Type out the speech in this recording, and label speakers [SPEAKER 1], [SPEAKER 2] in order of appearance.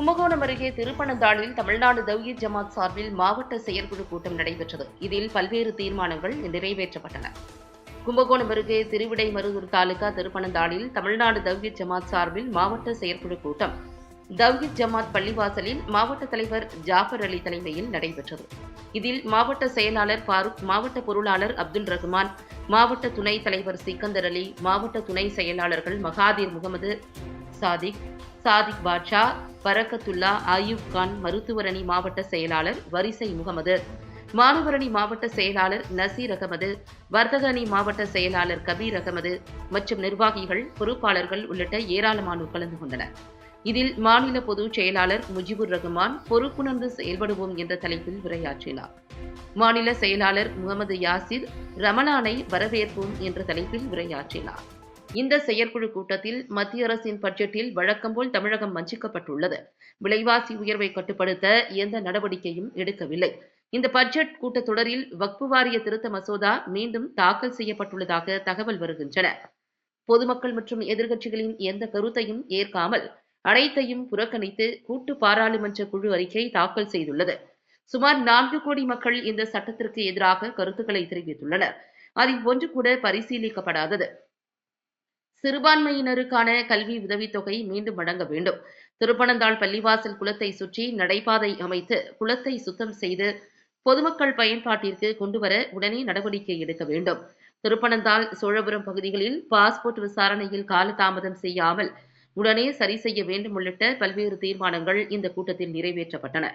[SPEAKER 1] கும்பகோணம் அருகே திருப்பனந்தாளில் தமிழ்நாடு தவ்ஹீத் ஜமாத் சார்பில் மாவட்ட செயற்குழு கூட்டம் நடைபெற்றது. இதில் பல்வேறு தீர்மானங்கள் நிறைவேற்றப்பட்டன. கும்பகோணம் அருகே திருவிடைமருதூர் தாலுகா திருப்பனந்தாளில் தமிழ்நாடு தவ்ஹீத் ஜமாத் சார்பில் மாவட்ட செயற்குழு கூட்டம். தவ்ஹீத் ஜமாத் பள்ளிவாசலில் மாவட்ட தலைவர் ஜாஃபர் அலி தலைமையில் நடைபெற்றது. இதில் மாவட்ட செயலாளர் ஃபாரூக் மாவட்ட பொருளாளர் அப்துல் ரஹ்மான் மாவட்ட துணைத் தலைவர் சிக்கந்தர் அலி மாவட்ட துணை செயலாளர்கள் மகாதீர் முகமது சாதிக் சாதிக் பாட்ஷா பரக்கத்துல்லா அயூப் கான் மருத்துவரணி மாவட்ட செயலாளர் வரிசை முகமது. மாணவரணி மாவட்ட செயலாளர் நசீர் அகமது வர்த்தக அணி மாவட்ட செயலாளர் கபீர் அகமது மற்றும் நிர்வாகிகள் பொறுப்பாளர்கள் உள்ளிட்ட ஏராளமானோர் கலந்து கொண்டனர். இதில் மாநில பொதுச் செயலாளர் முஜிபுர் ரஹ்மான் பொறுப்புணர்ந்து செயல்படுவோம் என்ற தலைப்பில் உரையாற்றினார். மாநில செயலாளர் முகமது யாசிர் ரமலானை வரவேற்போம் என்ற தலைப்பில் உரையாற்றினார். இந்த செயற்குழு கூட்டத்தில் மத்திய அரசின் பட்ஜெட்டில் வழக்கம்போல் தமிழகம் வஞ்சிக்கப்பட்டுள்ளது. விலைவாசி உயர்வை கட்டுப்படுத்த எந்த நடவடிக்கையும் எடுக்கவில்லை. இந்த பட்ஜெட் கூட்டத்தொடரில் வக்பு வாரிய திருத்த மசோதா மீண்டும் தாக்கல் செய்யப்பட்டுள்ளதாக தகவல் வருகின்றன. பொதுமக்கள் மற்றும் எதிர்க்கட்சிகளின் எந்த கருத்தையும் ஏற்காமல் அனைத்தையும் புறக்கணித்து கூட்டு பாராளுமன்ற குழு அறிக்கை தாக்கல் செய்துள்ளது. சுமார் நான்கு கோடி மக்கள் இந்த சட்டத்திற்கு எதிராக கருத்துக்களை தெரிவித்துள்ளனர். அதில் ஒன்று கூட பரிசீலிக்கப்படாதது. சிறுபான்மையினருக்கான கல்வி உதவித்தொகை மீண்டும் வழங்க வேண்டும். திருப்பனந்தாள் பள்ளிவாசல் குளத்தை சுற்றி நடைபாதை அமைத்து குளத்தை சுத்தம் செய்து பொதுமக்கள் பயன்பாட்டிற்கு கொண்டுவர உடனே நடவடிக்கை எடுக்க வேண்டும். திருப்பனந்தாள் சோழபுரம் பகுதிகளில் பாஸ்போர்ட் விசாரணையில் காலதாமதம் செய்யாமல் உடனே சரி செய்ய வேண்டும் உள்ளிட்ட பல்வேறு தீர்மானங்கள் இந்த கூட்டத்தில் நிறைவேற்றப்பட்டன.